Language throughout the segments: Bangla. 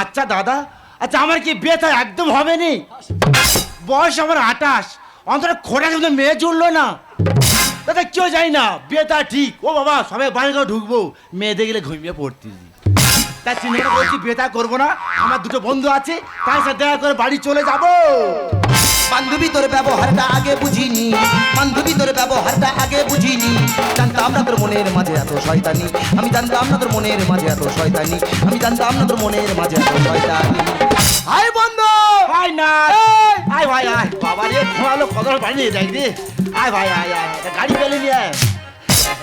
আচ্ছা দাদা। আচ্ছা আমার কি বিয়ে তো একদম হবে নি বয়স আমার আটাশ অন্তত খোটা কিন্তু মেয়ে জুড়লো না। দাদা, কেউ যাই না বিয়েটা ঠিক। ও বাবা সবে বাড়ি করে ঢুকবো। মেয়ে দেখলে ঘুমিয়ে পড়তে তাই চিন্তা করছি বিয়েটা করব না। আমার দুটো বন্ধু আছে, তার সাথে দেখা করে বাড়ি চলে যাব। বান্ধবী তোর ব্যবহারটা আগে বুঝিনি। বান্ধবী তোর ব্যবহারটা আগে বুঝিনি। জানতাম না তোর মনের মাঝে এত শয়তানি। আমি জানতাম না তোর মনের মাঝে এত শয়তানি। আমি জানতাম না তোর মনের মাঝে এত শয়তানি। হাই বন্ধু! ভাই না। আয় ভাই আয় বাবা রে ভালো কদর বানিয়ে নিয়ে যাই রে। আয় ভাই আয় আয় গাড়ি পেলে নিয়ে আয়।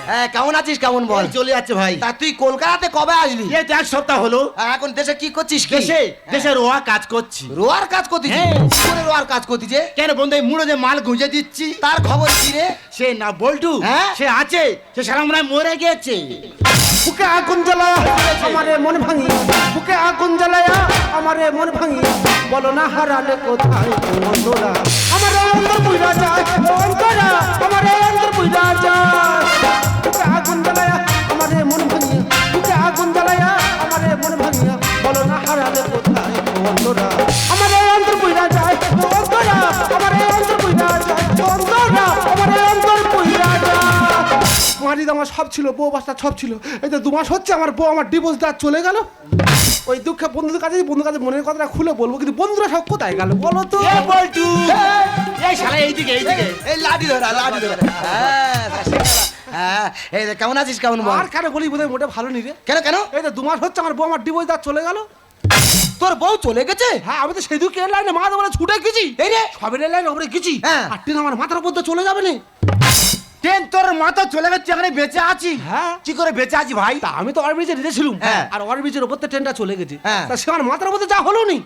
হ্যাঁ কেমন আছিস কেমন বল? চলে যাচ্ছে ভাই। তা তুই কলকাতাতে কবে আসলি? এই তো এক সপ্তাহ হলো। এখন দেশে কি করছিস কি? দেশে দেশে রোয়া কাজ করছি। রোয়ার কাজ করতিস? হ্যাঁ। কি করে রোয়ার কাজ করতিস যে? কেন বন্ধু এই মুড়ো যে মাল গুঁজে দিচ্ছি? তার খবর কি রে? সে না বল্টু হ্যাঁ? সে আছে সে সারা মনে মরে গেছে। বুকে আগুন জ্বালায়া আমারে মন ভাঙি বুকে আগুন জ্বালায়া আমারে মন ভাঙি। বলো না হারালে কোথায় বন্ধুরা? আমার অন্তর বুঝা যায় অন্তরা আমার অন্তর বুঝা যায়। আগুন জ্বালায়া আমারে মন ভাঙিয়া। বুকে আগুন জ্বালায়া আমারে মন ভাঙিয়া। বলো না হারালে কোথায় বন্ধুরা? আমার অন্তর বুঝা যায় অন্তরা আমার অন্তর বুঝা যায় অন্তরা আমার অন্তর বুঝা যায়। মারিদ আমার সব ছিল বউ বাসটা সব ছিল এই তো দু মাস হচ্ছে আমার বউ আমার ডিভোর্স দেওয়া চলে গেল। ওই দুঃখে বন্ধুদের কাছে বন্ধুর কাছে মনের কথাটা খুলে বলব কিন্তু বন্ধুরা সব কোথায় গেল বলো তো? এই শালা এইদিকে এইদিকে। এই লাঠি ধরা লাঠি ধরা। হ্যাঁ হ্যাঁ এই রে, কেমন আছিস কেমন বল? আর কেন বলি বোধহয় মোটে ভালো নি রে। কেন কেন? এই তো দু মাস হচ্ছে আমার বউ আমার ডিভোর্স দেওয়া চলে গেল। তোর বউ চলে গেছে? হ্যাঁ আমি তো সেদিকে এয়ারলাইনে মা বলে ছুটে গেছি। এই রে। সবের এয়ারলাইনে ওপরে গেছি। হ্যাঁ। আর ট্রেন আমার মাথার উপর তো চলে যাবে না। ট্রেন তোর মাথা চলে গেছে এখানে বেঁচে আছি। হ্যাঁ। কি করে বেঁচে আছি ভাই? তা আমি তো ওভারব্রিজে রেখেছিলাম হ্যাঁ। আর ওভারব্রিজের উপর তো ট্রেনটা চলে গেছে। হ্যাঁ। তা সে আমার মাথার উপর যা হলো নি।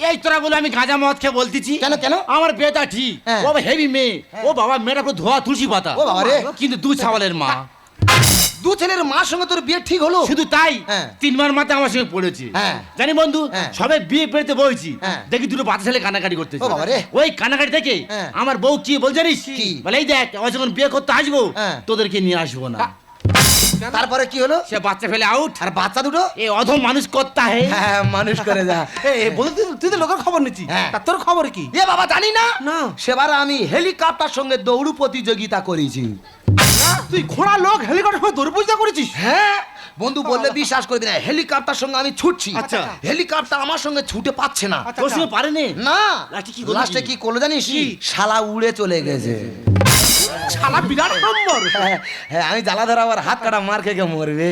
এই তোরা বলে আমি গাঁজা মদ খেয়ে বলতেছি কেন, কেন? আমার বিয়েটা ঠিক হ্যাঁ। ও হেভি মেয়ে ও বাবা মেয়েটা পুরো ধোয়া তুলসী পাতা ও বাবা রে। কিন্তু দু ছাওয়ালের মা দু ছেলের মার সঙ্গে তোর বিয়ে ঠিক হলো শুধু তাই হ্যাঁ। তিনবার মাথা আমার সঙ্গে পড়েছে হ্যাঁ। জানি বন্ধু হ্যাঁ। সবে বিয়ে পেতে বইছি হ্যাঁ। দেখি দুটো বাচ্চা ছেলে কানাকাটি রে। ওই কানাকাটি থেকে হ্যাঁ। আমার বউ কি বল জানিস বলে এই দেখ আমার যখন বিয়ে করতে আসব হ্যাঁ। তোদেরকে নিয়ে আসব না তারপরে কি হলো? সে বাচ্চা ফেলে আউট আর বাচ্চা দুটো? এ অধম মানুষ করতে হে? হ্যাঁ মানুষ করে যা। এ বন্ধু তুই- তো লোকের খবর নিচ্ছি হ্যাঁ। তা তোর খবর কি? এ বাবা জানি না। না। সেবার আমি হেলিকপ্টার সঙ্গে দৌড় প্রতিযোগিতা করেছি। তুই ঘোড়া লোক হেলিকপ্টার হয়ে দৌড় পূজা করেছিস? হ্যাঁ। বন্ধু বললে বিশ্বাস করবি না হেলিকপ্টার সঙ্গে আমি ছুটছি। আচ্ছা। হেলিকপ্টার আমার সঙ্গে ছুটে পাচ্ছে না। আচ্ছা, তোর সঙ্গে পারেনি? না। লাস্টে কি করল? কি? কি করল জানিস? কি? শালা উড়ে চলে গেছে। শালা বিরাট নম্বর। হ্যাঁ, হ্যাঁ আমি জ্বালা ধরা আবার হাত কাটা মার খেয়ে মরবে।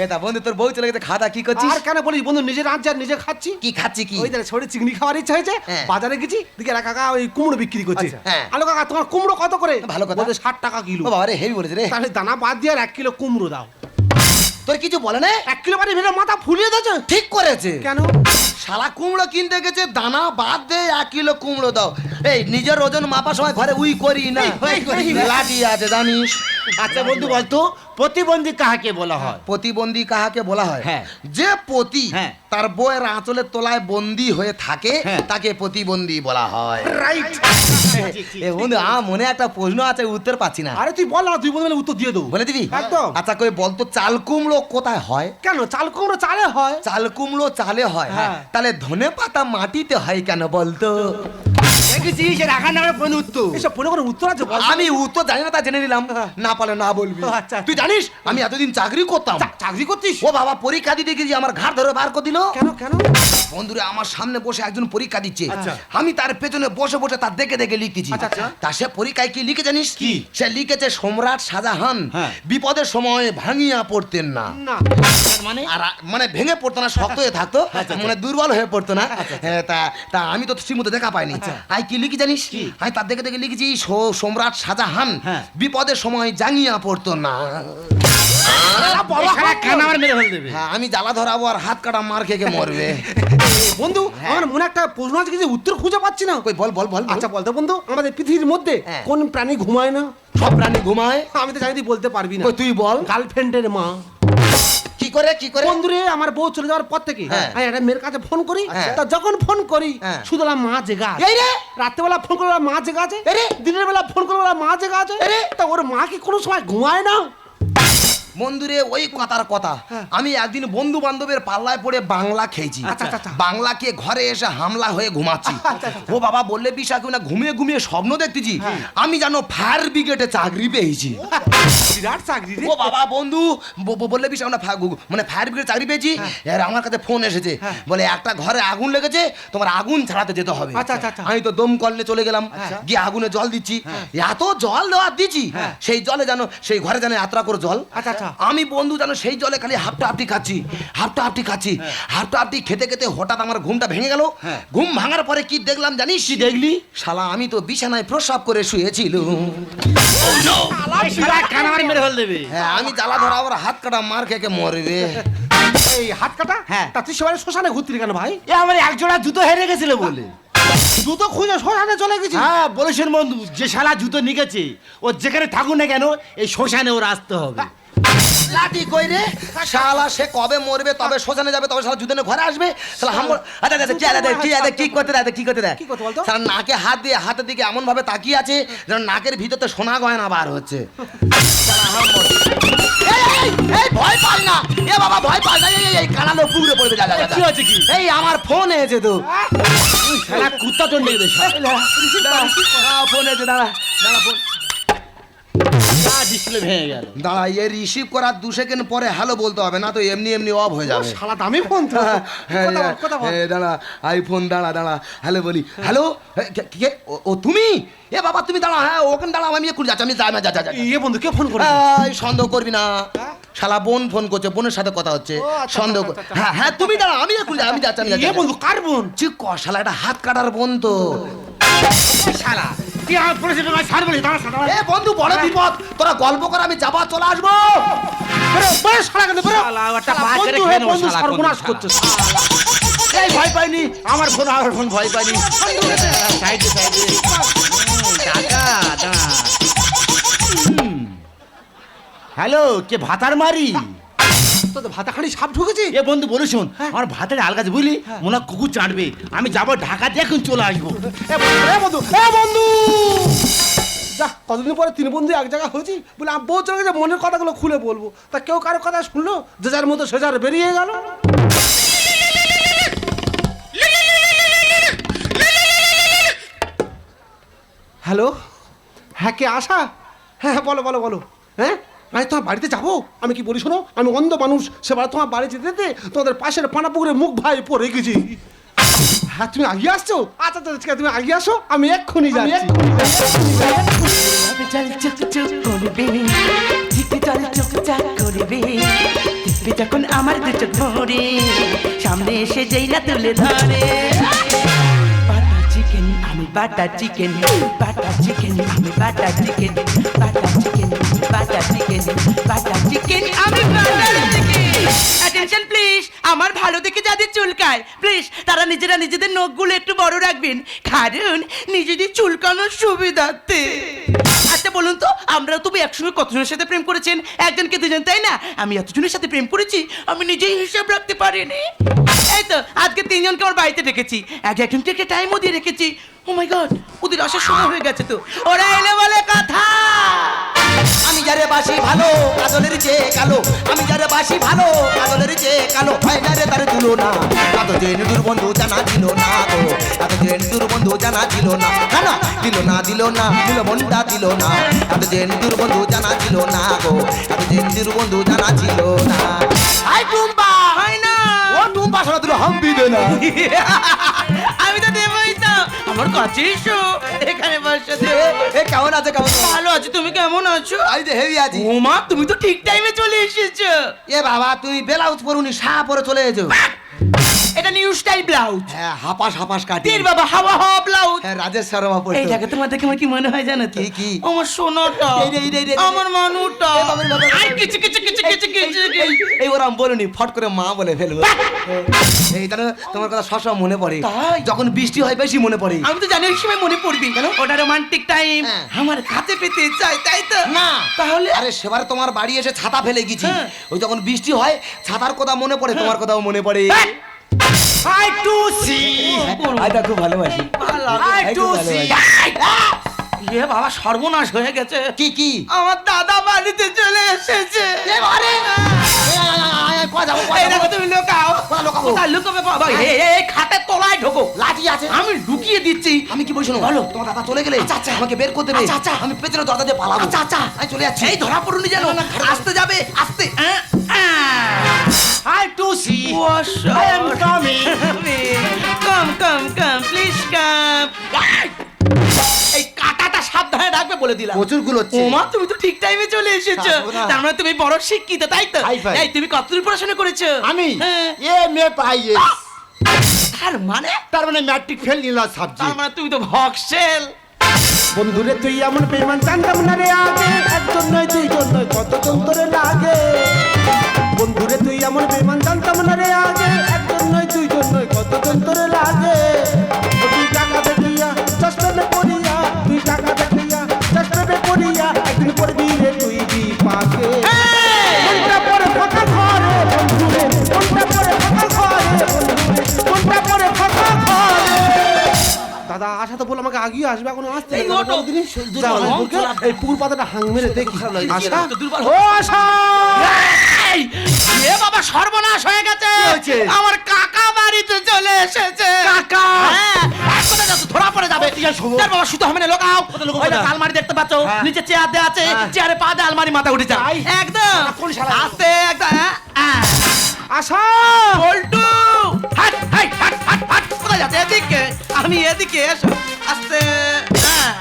এ তা বন্ধু তোর বউ চলে গেছে কি করছিস? আর কেন বলিস বন্ধু নিজের রাত আর নিজে খাচ্ছি। কি খাচ্ছি কি? ওই দেখ চিংড়ি খাওয়ার ইচ্ছা হয়েছে হ্যাঁ। বাজারে গেছি এক কাকা ওই কুমড়ো বিক্রি করছে। আচ্ছা, হ্যাঁ। আলো কাকা তোমার কুমড়ো কত করে? ভালো কথা। ষাট টাকা কিলো। বাবা রে হেভি বলেছে রে। তাহলে দানা বাদ দিয়ে আর এক কিলো কুমড়ো দাও। তোর কিছু বলে না এক কিলো বাড়ি ভেঙে মাথা ফুলিয়ে দিয়েছে। ঠিক করেছে। কেন? শালা কুমড়ো কিনতে গেছে দানা বাদ দে এক কিলো কুমড়ো দাও। এই নিজের ওজন মাপার সময় ঘরে উই করি না। লাঠি আছে জানিস? আচ্ছা বন্ধু বলতো প্রতিবন্ধী কাহাকে বলা হয়? প্রতিবন্ধী কাহাকে বলা হয়? হ্যাঁ। যে পতি হ্যাঁ। তার বউয়ের আঁচলের তলায় বন্দি হয়ে থাকে হ্যাঁ। তাকে প্রতিবন্ধী বলা হয়। রাইট বন্ধু আমার মনে একটা প্রশ্ন আছে উত্তর পাচ্ছি না। আরে তুই বল না তুই বললে উত্তর দিয়ে দেবো বলে দিবি? একদম। আচ্ছা কই বলতো চাল কুমড়ো কোথায় হয়? কেন? চাল কুমড়ো চালে হয়। চাল কুমড়ো চালে হয় হ্যাঁ। তাহলে ধনে পাতা মাটিতে হয় কেন বলতো? দেখেছি সে রাখার নামে কোন উত্তর। এসব পরে কোনো উত্তর আছে? বল। আমি উত্তর জানি না তা জেনে নিলাম। হ্যাঁ। না পালে না বলবি। আচ্ছা। তুই জানিস আমি এতদিন চাকরি করতাম। চাকরি করতিস? ও বাবা পরীক্ষা দিতে গিয়ে আমার ঘাট ধরে বার করে দিল। কেন কেন? বন্ধুরা আমার সামনে বসে একজন পরীক্ষা দিচ্ছে। আচ্ছা। আমি তার পেছনে বসে বসে তার দেখে দেখে লিখতেছি। আচ্ছা, আচ্ছা। তা সে পরীক্ষায় কি লিখে জানিস? কি? সে লিখেছে সম্রাট শাহজাহান হ্যাঁ। বিপদের সময় ভাঙিয়া পড়তেন না। না। মানে? আর মানে ভেঙে পড়তো না শক্ত হয়ে থাকতো। মানে দুর্বল হয়ে পড়তো না। হ্যাঁ, তা তা আমি তো ঠিকমতো দেখা পাইনি। আই কি লিখি জানিস? আমি তার দেখে দেখে লিখেছি সম্রাট শাহজাহান হ্যাঁ। বিপদের সময় জাঙ্গিয়া পড়তো না। হ্যাঁ আমি জ্বালা ধরাবো আর হাত কাটা মার খেয়ে মরবে। বন্ধু আমার মনে একটা প্রশ্ন আছে কিছু উত্তর খুঁজে পাচ্ছি না। কই বল বল বল আচ্ছা বলতো বন্ধু আমাদের পৃথিবীর মধ্যে হ্যাঁ। কোন প্রাণী ঘুমায় না? সব প্রাণী ঘুমায়? আমি তো জানি বলতে পারবি না। তুই বল। গার্লফ্রেন্ডের মা। করে কি করে বন্ধুরে আমার বউ চলে যাওয়ার পর থেকে হ্যাঁ। আমি একটা মেয়ের কাছে ফোন করি হ্যাঁ। তা যখন ফোন করি হ্যাঁ। শুধু ওরা মা জেগা আছে। এই রে রাত্রেবেলা ফোন করে মা জেগা আছে এরে! দিনের বেলা ফোন করে মা জেগা আছে এরে! তা ওর মা কি কোনো সময় ঘুমায় না বন্ধুরে ওই কথার কথা। আমি একদিন বন্ধু বান্ধবের পাল্লায় পড়ে বাংলা খেয়েছি। আচ্ছা, আচ্ছা, আচ্ছা। বাংলা খেয়ে ঘরে এসে হামলা হয়ে ঘুমাচ্ছি। ও বাবা বললে বিষয় না ঘুমিয়ে ঘুমিয়ে স্বপ্ন দেখতেছি। আমি জানো ফায়ার ব্রিগেডে চাকরি পেয়েছি। বিরাট চাকরি ও বাবা বন্ধু বললে বিষয় না মানে ফায়ার ব্রিগেড চাকরি পেয়েছি? এর আমার কাছে ফোন এসেছে। বলে একটা ঘরে আগুন লেগেছে তোমার আগুন ছাড়াতে যেতে হবে। আমি তো দম কলনে চলে গেলাম। গিয়ে আগুনে জল দিচ্ছি। এত জল দেওয়ার দিচ্ছি সেই জলে জানো সেই ঘরে জানো যাত্রা করে জল। আমি বন্ধু জানো সেই জলে খালি হাফটা হাফটি খাচ্ছি হাফটা হাফটি খাচ্ছি। হাফটা হাফটি খেতে খেতে হঠাৎ আমার ঘুমটা ভেঙে গেল। ঘুম ভাঙার পরে কি দেখলাম জানিস দেখলি? শালা আমি তো বিছানায় প্রসাব করে শুয়েছিল হ্যাঁ আমি জ্বালা ধরা আবার হাত কাটা মার খেয়ে মরবে। এই হাত কাটা? হ্যাঁ। তা তুই সেবারে শ্মশানে ঘুরতি কেন ভাই? এ আমার এক জোড়া জুতো হেরে গেছিল বলে। জুতো খুঁজে শ্মশানে চলে গেছি। হ্যাঁ বলেছেন বন্ধু যে শালা জুতো নিকেছে ও যেখানে থাকুক না কেন এই শ্মশানে ওর আসতে হবে। লাঠি কই রে? শালা সে কবে মরবে তবে শ্মশানে যাবে তবে শালা জুতনে ঘরে আসবে? শালা হাম আচ্ছা আচ্ছা কি আরে কি কি করতে দেয় কি করতে দেয় কি করতে বলতো? শালা নাকে হাত দিয়ে হাতের দিকে এমন ভাবে তাকিয়ে আছে যেন নাকের ভিতরতে সোনা গয়না বার হচ্ছে। শালা। এই, ভয় পাই না। এ বাবা ভয় পাই না। এই, এই, কানালো পুকুরে পড়বে যা যা। কি হয়েছে কি? এই আমার ফোন এসেছে তো। শালা কুত্তা দাঁড়া, দাঁড়া, ফোন এসেছে দাঁড়া দাঁড়া ফোন। ডিসপ্লে ভেঙে গেল। দাঁড়া এ রিসিভ করার দু সেকেন্ড পরে হ্যালো বলতে হবে না তো এমনি এমনি অফ হয়ে যাবে। শালা দামি ফোন তো হ্যাঁ। হ্যাঁ, দাঁড়া আইফোন দাঁড়া দাঁড়া হ্যালো বলি। হ্যালো কে- ও- ও তুমি? এ বাবা তুমি দাঁড়া হ্যাঁ ওখানে দাঁড়া আমি এক্ষুনি যাচ্ছি আমি যাই না যা যা যা। ইয়ে বন্ধু কে ফোন করে সন্দেহ করবি না। শালা বোন ফোন করছে বোনের সাথে কথা হচ্ছে। আচ্ছা, সন্দেহ আচ্ছা, আচ্ছা, হ্যাঁ হ্যাঁ তুমি দাঁড়া আমি যাই, আমি যাচ্ছি আমি যাচ্ছি ইয়ে বন্ধু কার বোন? চুপ কর শালা এটা হাত কাটার বোন তো। শালা তুই আমার পরিচিত ভাই ছাড় বলি দাঁড়া শালা এ বন্ধু বড় বিপদ। তোরা গল্প কর আমি যাবা চলে আসব। বেরো, বেরো, শালা কেন বেরো। শালা, একটা শালা, পা ছেড়ে বন্ধু খেয়ে নেব, বন্ধু সর্বনাশ শালা। করছে এই ভয় পাইনি আমার ফোন আমার ফোন ভয় পাইনি। সাইডে সাইডে টাকা দাঁড়া। হ্যালো কে ভাতার মারি? তোদের ভাতা খানি সাপ ঢুকেছি? এ বন্ধু বলে শোন আমার ভাতের আল গাছ বুঝলি মনে কুকুর চাটবে। আমি যাব ঢাকা দিয়ে এখন চলে আসব। এ বন্ধু, এ বন্ধু যা কতদিন পরে তিন বন্ধু এক জায়গা হয়েছি বলে আব্বু চলে গেছে মনের কথাগুলো খুলে বলব। তা কেউ কারও কথা শুনলো? যে যার মতো সে যার বেরিয়ে গেল। হ্যালো? হ্যাঁ কে আশা? হ্যাঁ হ্যাঁ বলো বলো বলো। হ্যাঁ? আমি তোমার বাড়িতে যাব? আমি কি বলি শোনো? আমি অন্ধ মানুষ। সেবার তোমার বাড়ি যেতে যেতে তোমাদের পাশের পানা পুকুরে মুখ ভাই পড়ে গেছি। হ্যাঁ তুমি আগিয়ে আসছো? আচ্ছা আচ্ছা ঠিক আছে তুমি আগিয়ে আসো। আমি এক্ষুনি দেখবে যখন আমার দু চোখ ভরে সামনে এসে যেই না তুলে ধরে। বাটার চিকেন আমি বাটার চিকেন বাটার চিকেন আমি butter chicken butter chicken. Butter chicken butter chicken আমি বাটার চিকেন অ্যাটেনশন প্লিজ আমার ভালো দেখে যাদের চুলকায়। প্লিজ তারা নিজেরা নিজেদের নখগুলো একটু বড় রাখবেন। কারণ নিজেদের চুলকানোর সুবিধার্থে। আচ্ছা বলুন তো আমরা তুমি একসঙ্গে কতজনের সাথে প্রেম করেছেন? একজনকে দুজন তাই না? আমি এতজনের সাথে প্রেম করেছি আমি নিজেই হিসাব রাখতে পারিনি। এই তো আজকে তিনজনকে আমার বাড়িতে ডেকেছি। এক একজনকে একটা টাইমও দিয়ে রেখেছি। ও মাই গড ওদের আসার সময় হয়ে গেছে তো। ওরা এলে বলে কথা আমি যারে বাসি ভালো কাজলের চেয়ে কালো। আমি যারে বাসি ভালো কাজলের চেয়ে কালো। হয় না রে তার তুলনা এত যে নিদুর বন্ধু জানা ছিল না গো। এত যে নিদুর বন্ধু জানা ছিল না। না না দিল না দিল না দিল মনটা দিল না। এত যে নিদুর বন্ধু জানা ছিল না গো। এত যে নিদুর বন্ধু জানা ছিল না। আই টুম্পা! হয় না। ও টুম্পা শোনা তুই হাম্পি দে না। আমার কাছে এসো। এখানে বসে এ, কেমন আছে কেমন ভালো আছো তুমি কেমন আছো? আমি তো হেভি আছি। ওমা তুমি তো ঠিক টাইমে চলে এসেছ। এ বাবা তুমি ব্লাউজ পরুনি সা পরে চলে এসো। এটা নিউ স্টাইল ব্লাউজ। হ্যাঁ হাপাস হাপাস কাটি। তীর বাবা হাওয়া হাওয়া ব্লাউজ। হ্যাঁ রাজেশ শর্মা পড়তো। তোমার দেখে আমার কি মনে হয় জানো তো? কি, কি? আমার সোনাটা। আমার মানুটা এই বাবা, এই বাবা, এই বাবা। আর কিছু কিছু কিছু কিছু কিছু এই এই ওরম বলুনি ফট করে মা বলে ফেলব এই তোমার কথা সবসময় মনে পড়ে। তাই? যখন বৃষ্টি হয় বেশি মনে পড়ে। আমি তো জানি ওই সময় মনে পড়বি কেন? ওটা রোমান্টিক টাইম হ্যাঁ। আমার কাছে পেতে চাই তাই তো? না। তাহলে? আরে সেবার তোমার বাড়ি এসে ছাতা ফেলে গেছি। হ্যাঁ। ওই যখন বৃষ্টি হয় ছাতার কথা মনে পড়ে তোমার কথাও মনে পড়ে। হাই টু সি আইটা খুব ভালোবাসি। ভালো টু সি এ বাবা সর্বনাশ হয়ে গেছে। কি কি? আমার দাদা বাড়িতে চলে এসেছে। আমি লুকিয়ে দিচ্ছি। আমি কি বলছি বলো। তোমার দাদা চলে গেলে আচ্ছা, আচ্ছা। আমাকে বের করে দেবে। আচ্ছা, আচ্ছা। আমি পেছনে দরজা দিয়ে পালাবো। আচ্ছা আমি চলে যাচ্ছি। এই ধরা পড়ুনি যেন। আসতে যাবে আসতে হাই টু সি I am coming. Come come come please come এই কাটাটা সাবধানে রাখবে বলে দিলাম। প্রচুরগুলো ওমা তুমি তো ঠিক টাইমে চলে এসেছ। তার মানে তুমি বড় শিক্ষিত তাই তো। এই তুমি কতদূর পড়াশোনা করেছ? আমি? হ্যাঁ। এ মে পাই তার মানে? তার মানে ম্যাট্রিক ফেল নিলাম তার মানে তুমি তো ভক্সেল। বন্ধুরে তুই এমন বেমান জানতাম না রে আগে। একজন নয় দুইজন নয় কতজন তোরে লাগে? আসবে এখন আসতে এই পুকুর পাতাটা হাং মেরে দেখি। আশা? ও আশা! এ বাবা সর্বনাশ হয়ে গেছে। আমার কাকা বাড়িতে চলে এসেছে। কাকা? হ্যাঁ? ধরা পড়ে যাবে। কোথায় যাচ্ছ? তার বাবা শুধু হবে না লোকাও। আলমারি দেখতে পাচ্ছ? হ্যাঁ। নিচে চেয়ার দেওয়া আছে। হ্যাঁ। চেয়ারে পা দিয়ে আলমারি মাথা উঠে যায়? একদম। আস্তে একদম। আশা! এদিকে আমি এদিকে এসো। আস্তে হ্যাঁ।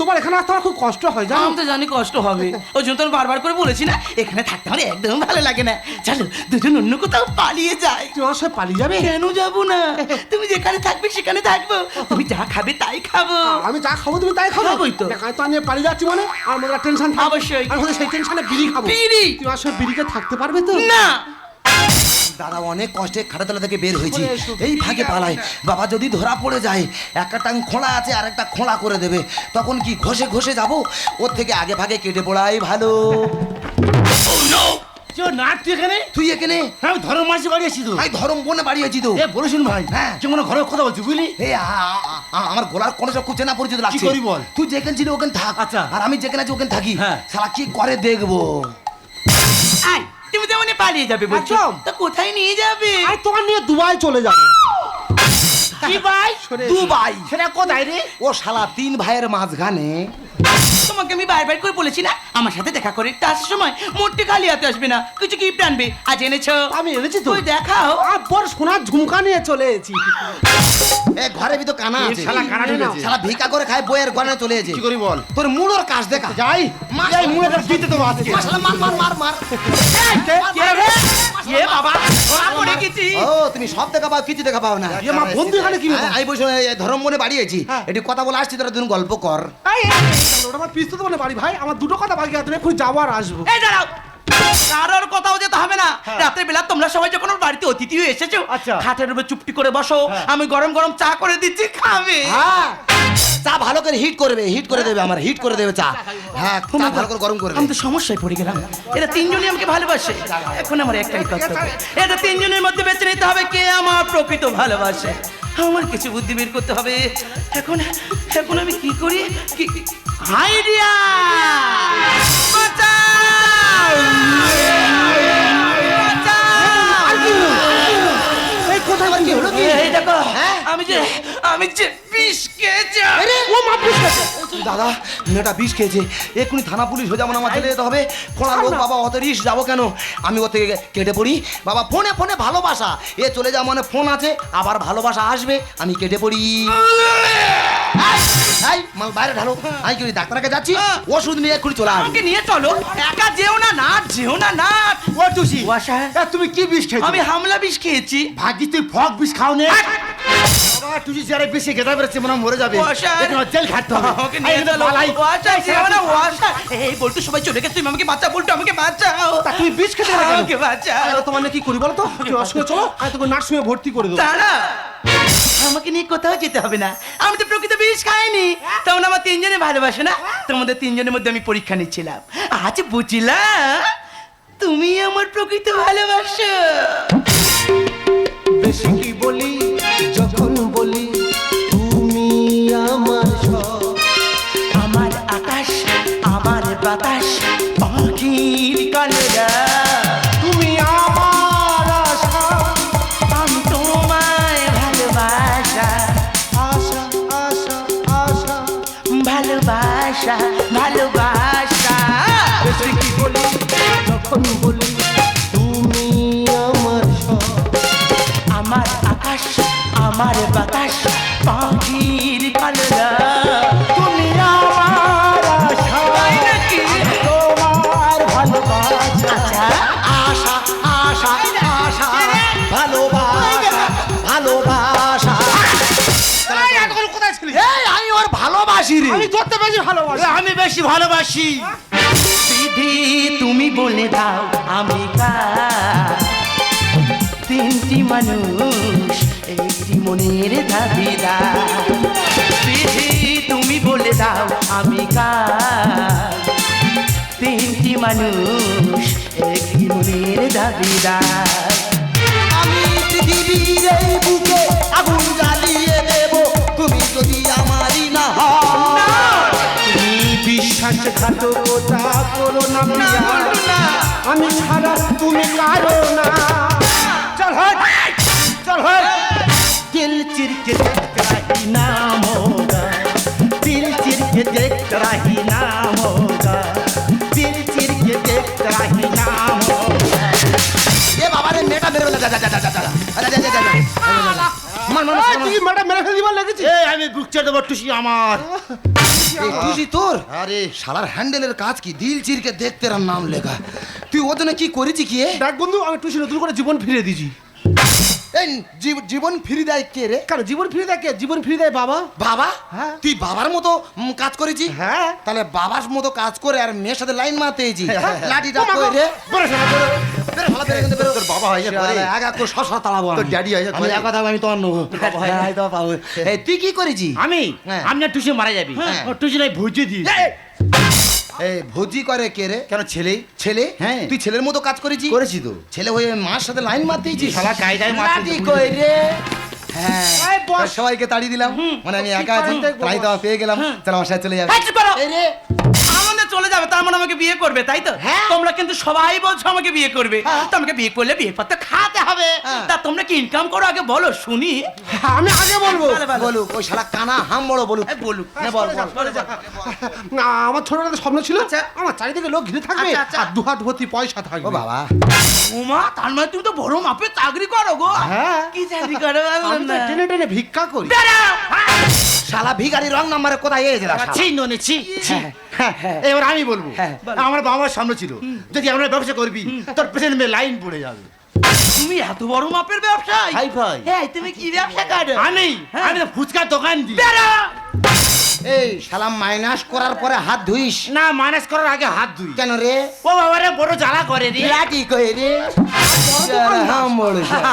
তোমার এখানে আসতে আমার খুব কষ্ট হয় জানো? আমি তো জানি কষ্ট হবে। ওই জন্য তো আমি বারবার করে বলেছি না এখানে থাকতে আমার একদম ভালো লাগে না। চলো দুজন অন্য কোথাও পালিয়ে যাই। তুই আমার পালিয়ে যাবে? কেন যাব না? তুমি যেখানে থাকবে সেখানে থাকব। তুমি যা খাবে তাই খাব। আমি যা খাব তুমি তাই খাব? খাবোই তো। তো আমি পালিয়ে যাচ্ছি মানে আমার মধ্যে টেনশন অবশ্যই। আমি সেই টেনশনে বিড়ি খাব। বিড়ি? তুমি আমার সাথে বিড়িকে থাকতে পারবে তো? না। দাদা অনেক কষ্টে খাটাতলা থেকে বের হয়েছি। এই ফাঁকে পালাই। বাবা যদি ধরা পড়ে যায় একটা টাং খোঁড়া আছে আর একটা খোঁড়া করে দেবে। তখন কি ঘষে ঘষে যাব? ওর থেকে আগে ভাগে কেটে পড়াই ভালো। তুই এখানে? তুই এখানে? হ্যাঁ আমি ধর্ম মাসি বাড়ি আছি তো। আমি ধরম বনে বাড়িয়েছি তো। এ বলেছেন ভাই হ্যাঁ। কথা বলছি বুঝলি? আমার গলার কোনো সব খুব চেনা পরিচিত লাগছে। করি বল? তুই যেখানে ছিলি ওখানে থাক। আচ্ছা। আর আমি যেখানে আছি ওখানে থাকি। হ্যাঁ। শালা কি করে দেখব? আই তুমি তেমনি পালিয়ে যাবে বলছো। তো তা কোথায় নিয়ে যাবে? আর তোমার নিয়ে দুবাই চলে যাবে। কি ভাই? দুবাই? সেটা কোথায় রে? ও শালা তিন ভাইয়ের মাঝখানে তোমাকে আমি বারবার করে বলেছি না আমার সাথে দেখা করে একটু আসার সময় মোটে খালি হাতে আসবে না কিছু গিফট আনবে আজ এনেছো আমি এনেছি তো তুই দেখাও আর বড় সোনার ঝুমকা নিয়ে চলে এসেছি এ ঘরের ভিতর কানা আছে শালা কানা ঢুকেছে। শালা ভিকা করে খায় বইয়ের গনে চলে এসেছে কি করি বল তোর মুড়োর কাজ দেখা যাই মার, যাই মুড়ে দিতে তো আজকে শালা মার মার মার মার কে রে? এ বাবা ধরা পড়ে গেছি ও তুমি সব দেখা পাও কিছু দেখা পাও না এ মা, বন্ধু এখানে কি? হ্যাঁ, আমি বসে ধর্ম মনে বাড়িয়েছি হ্যাঁ। এটি কথা বলে আসছি তোরা দুজন গল্প কর ওটা পিস্তত বলে বাড়ি ভাই আমার দুটো কথা বাকি আছে তুমি এক্ষুনি যাব আর আসব এই দাঁড়াও কারোর কোথাও যেতে হবে না রাতের বেলা তোমরা সবাই যখন ওর বাড়িতে অতিথি হয়ে এসেছ আচ্ছা। খাটের উপর চুপটি করে বসো আমি গরম গরম চা করে দিচ্ছি খাবে হ্যাঁ চা ভালো করে হিট করবে হিট করে দেবে আমার হিট করে দেবে চা হ্যাঁ চা ভালো করে গরম করবে আমি তো সমস্যায় পড়ে গেলাম এরা তিনজনই আমাকে ভালোবাসে এখন আমার একটাই কর্তব্য এদের তিনজনের মধ্যে বেছে নিতে হবে কে আমার প্রকৃত ভালোবাসে আমার কিছু বুদ্ধি বের করতে হবে। এখন এখন আমি কি করি? কি আইডিয়া! এই কোথায় হলো কি এই দেখো। হ্যাঁ? আমি যে আমি যে বিষ খেয়েছি। ও মা পিস্তত দাদা মেয়েটা বিষ খেয়েছে। এক্ষুনি থানা পুলিশ হয়ে যাব না আমার চলে যেতে হবে। খোলা লোক বাবা অত রিস যাব কেন? আমি ওর থেকে কেটে পড়ি। বাবা ফোনে ফোনে ভালোবাসা। এ চলে যাওয়া মানে ফোন আছে আবার ভালোবাসা আসবে আমি কেটে পড়ি। এই, মাল বাইরে ঢালো। আমি কি ডাক্তারকে যাচ্ছি? ওষুধ নিয়ে এক্ষুনি চলে আমাকে নিয়ে চলো। একা যেও না নাট যেও না নাট ও এ, তুমি কি বিষ খেয়েছো? আমি হামলা বিষ খেয়েছি। ভাগ্যি তুই ফক বিষ খাও নে বাবা টুসি যারা বেশি গেদা বেরোচ্ছে মনে মরে যাবে। জেল খাটতে হবে। আমাকে নিয়ে চলো। বালাই। ওয়াশা যেও না ওয়াশা। এই বলতো সবাই চলে গেছে তুমি আমাকে বাঁচা বলতো আমাকে বাঁচাও। তা তুমি বিষ খেতে গেলে আমাকে বাঁচাও। তোমার কি করি বলো তো? তুমি চলো। আমি তোকে নার্সিংয়ে ভর্তি করে দেবো। দাঁড়া। আমাকে নিয়ে কোথাও যেতে হবে না। আমি তো প্রকৃত বিষ খাইনি। তখন আমার তিনজনে ভালোবাসে না? তোমাদের তিনজনের মধ্যে আমি পরীক্ষা নিচ্ছিলাম। আজ বুঝলাম তুমি আমার প্রকৃত ভালোবাসো। বেশি কি বলি? যখন বলি তুমি আমার সব। আমার আকাশ আমার বাতাস পাখির কলরা তুমি আমার আশা তোমার ভালোবাসা। আচ্ছা আশা আশা আশা ভালোবাসা ভালোবাসা। কোথায় ছিলি? এই আমি ওর ভালোবাসি রে। আমি যত বেশি ভালোবাসি। আমি বেশি ভালোবাসি। বিধি তুমি বলে দাও আমি কার? তিনটি মানুষ একটি মনের দাবিদার। তুমি বলে দাও আমি কার? তিনটি মানুষ একটি মনের দাবিদার। আমি পৃথিবীর এই বুকে আগুন জ্বালিয়ে দেব তুমি যদি আমারই না হও। তুমি বিশ্বাসঘাতকতা কারো না আমি ছাড়া তুমি কারো না চল হট চল হট দিল চিরকে দেখ রাহি নাম হোগা দিল চিরকে দেখ রাহি নাম হোগা দিল চিরকে দেখ রাহি নাম হোগা এ বাবা রে নেটা মেরে বলে যা যা যা যা যা যা যা যা মার, মার, মার, এই, তুই ম্যাডাম মেরে ফেলে দিবার লেগেছি? এই আমি বুক চেয়ে দেবো আমার। এই তোর? আরে শালার হ্যান্ডেলের কাজ কি? দিল চিরকে দেখতে এর নাম লেখা। তুই ওজনে কি করেছি কি দেখ বন্ধু আমি টুসি নতুন করে জীবন ফিরে এই জীব- জীবন ফিরি দেয় কে রে? কেন জীবন ফিরে দেয় কে? জীবন ফিরে দেয় বাবা। বাবা? হ্যাঁ। তুই বাবার মতো কাজ করেছি? হ্যাঁ। তাহলে বাবার মতো কাজ করে আর মেয়ের সাথে লাইন মারতে এসেছি। লাঠিটা রে? বেরো শালা, বেরো। বেরো, শালা, বেরো, কিন্তু বেরো। তোর বাবা হয়ে যাবে এক এক করে শশা তাড়াবো আমি। তোর হয়ে যাবে। আমি এক কথা আমি তোমার নেব। হ্যাঁ, তো পাবো। এই, তুই কি করেছি আমি। আমি না টুসি মারা যাবি। টুসি নাই ভুজে দিই এই! ভোজি করে কে রে? কেন ছেলে? ছেলে? হ্যাঁ। তুই ছেলের মতো কাজ করেছি করেছি তো। ছেলে হয়ে মার সাথে লাইন মারতে এসেছিস শালা কায়দায় মারতে কই রে? হ্যাঁ। সবাইকে তাড়িয়ে দিলাম। মানে আমি একা আছি দেখব তাই তো পেয়ে গেলাম। চল আমার সাথে চলে যাবে। আমাদের চলে যাবে তার মানে আমাকে বিয়ে করবে তাই তো? হ্যাঁ। তোমরা কিন্তু সবাই বলছো আমাকে বিয়ে করবে। হ্যাঁ। তো আমাকে বিয়ে করলে বিয়ে পত্র খাতে হবে। হ্যাঁ। তা তোমরা কি ইনকাম করো আগে বলো শুনি। আমি আগে বলব। বলো। বলুক ওই শালা কানা হাম বড় বলুক। বলুক। বল বল। বলো, না আমার ছোটবেলাতে স্বপ্ন ছিল আচ্ছা। আমার চারিদিকে লোক ঘিরে থাকবে আচ্ছা, আচ্ছা। আর দু হাত ভর্তি পয়সা ও থাকবে বাবা। উমা তার মানে তুমি তো বড় মাপে চাকরি করো গো। হ্যাঁ। কি চাকরি করো আমি তো টেনে টেনে ভিক্ষা করি। শালা ভিখারি রং নাম্বারে কোথায় এসে ছি ননে ছি। এবার আমি বলব হ্যাঁ। আমার বাবার সামনে ছিল। যদি আমরা ব্যবসা করবি তোর পেছনে মেয়ে লাইন পড়ে যাবে। তুমি এত বড় মাপের ব্যবসায়ী? হাই ফাই হ্যাঁ তুমি কি ব্যবসা করো আমি হ্যাঁ। আমি ফুচকা দোকান দিই। এই শালা মাইনাস করার পরে হাত ধুইস। না মাইনাস করার আগে হাত ধুই। কেন রে? ও বাবা রে বড় জ্বালা করে রে। লাঠি কই রে।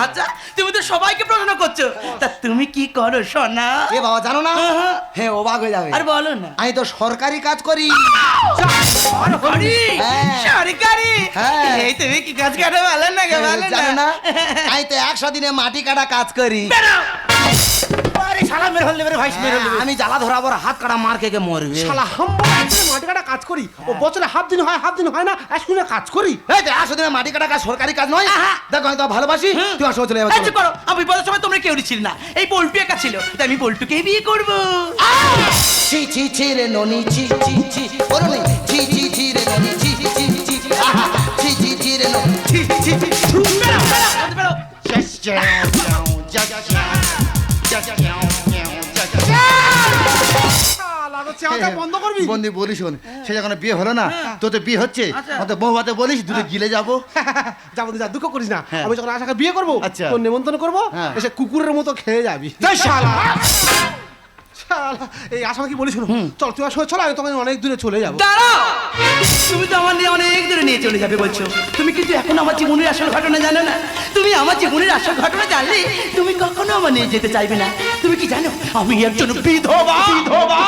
আচ্ছা তুমি তো সবাইকে প্রশ্ন করছ। তা তুমি কি করো সোনা? এ বাবা জানো না? হ্যাঁ। হ্যাঁ। অবাক হয়ে যাবে। আর বলো না। আমি তো সরকারি কাজ করি। সরকারি? হ্যাঁ। সরকারি? হ্যাঁ। এই তুমি কি কাজ করো? ভালো না ভালো না? আমি তো একশো দিনে মাটি কাটা কাজ করি। আরে শালা মেরে হল মেরে ভাই মেরে হল আমি জ্বালা ধরাবো আর হাত কাটা মার খেয়ে মরবে? শালা হাম্বা মাটি কাটা কাজ করি। ও বছরে হাফ দিন হয় হাফ দিন হয় না এক শুনে কাজ করি। এই যে একশো দিনে মাটি কাটা কাজ সরকারি কাজ নয়। দেখো আমি তো ভালোবাসি তুই আমার চলে যাবে। করো আমি বিপদের সময় তোমরা কেউ ছিল না। এই পল্টু একা ছিল তাই আমি পল্টুকেই বিয়ে করব। ছি ছি ছি রে ননি ছি ছি ছি। বলো নি? ছি ছি ছি রে ননি ছি ছি ছি আহা, ছি ছি ছি রে ননি। ছি ছি ছি বেরো, বেরো, বেরো। তো বন্ধ করবি বন্দি বলিস সে যখন বিয়ে হলো না তোতে বিয়ে হচ্ছে আচ্ছা। মতো বউ হাতে বলিস দুটো গিলে যাব যাব যা দুঃখ করিস না হ্যাঁ। আমি যখন আশাকে বিয়ে করব আচ্ছা। তোর নেমন্তন্ন করব হ্যাঁ। এসে কুকুরের মতো খেয়ে যাবি শালা শালা, এই আশাকে কি বলিস চল তুই আসলে চলো আমি তোমাকে অনেক দূরে চলে যাব। দাঁড়াও তুমি তো আমার নিয়ে অনেক দূরে নিয়ে চলে যাবে বলছো। তুমি কিন্তু এখন আমার জীবনের আসল ঘটনা জানো না। তুমি আমার জীবনের আসল ঘটনা জানলে তুমি কখনো আমার নিয়ে যেতে চাইবে না। তুমি কি জানো আমি একজন বিধবা। বিধবা।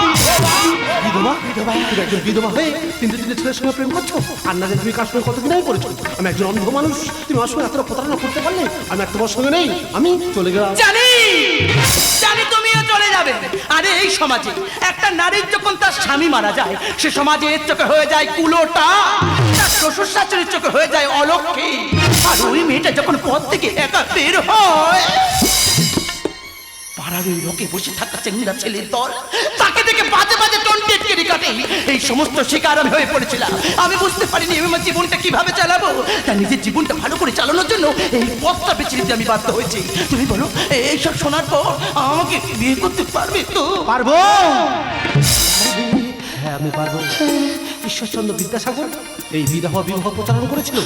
বিধবা? বিধবা? তুমি একজন বিধবা হয়ে তিনটে তিনটে ছেলের সঙ্গে প্রেম করছ? আর না তুমি কার সঙ্গে কতদিন আগে করেছ আমি একজন অন্ধ মানুষ। তুমি আমার সঙ্গে এতটা প্রতারণা করতে পারলে আমি আর তোমার সঙ্গে নেই। আমি চলে গেলাম। জানি! জানি আরে এই সমাজে একটা নারীর যখন তার স্বামী মারা যায়, সে সমাজে এর চোখে হয়ে যায় কুলোটা, তার শ্বশুর শাশুড়ির চোখে হয়ে যায় অলক্ষী। আর ওই মেয়েটা যখন পথ থেকে একা বের হয় পাড়ার ওই লোকে বসে থাকা চেঙ্গা ছেলের দল তাকে দেখে বাজে বাজে টন্টেট কেড়ে কাটে। এই সমস্ত শিকার আমি হয়ে পড়েছিলাম। আমি বুঝতে পারিনি আমি আমার জীবনটা কীভাবে চালাবো। তাই নিজের জীবনটা ভালো করে চালানোর জন্য এই পথটা বেছে নিতে আমি বাধ্য হয়েছি। তুমি বলো এইসব শোনার পর আমাকে বিয়ে করতে পারবে তো? পারব। হ্যাঁ আমি পারব। ঈশ্বরচন্দ্র বিদ্যাসাগর? এই বিধবা বিবাহ প্রচারণ করেছিল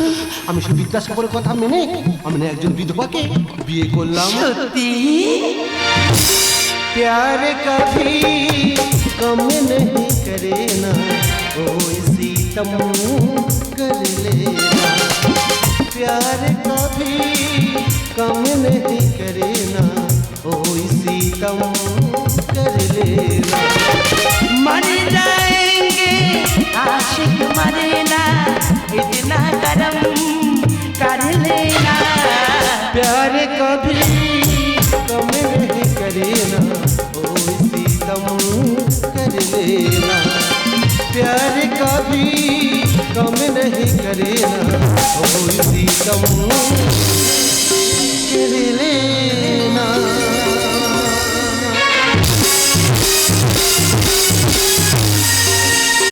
আমি সেই বিদ্যাসাগরের কথা মেনে আমি না একজন বিধবাকে বিয়ে করলাম সত্যি प्यार कभी कम नहीं करे ना ओ सीतम कर लेना प्यार कभी कम देना प्यार का भी कम नहीं करेना। सीतम करेना।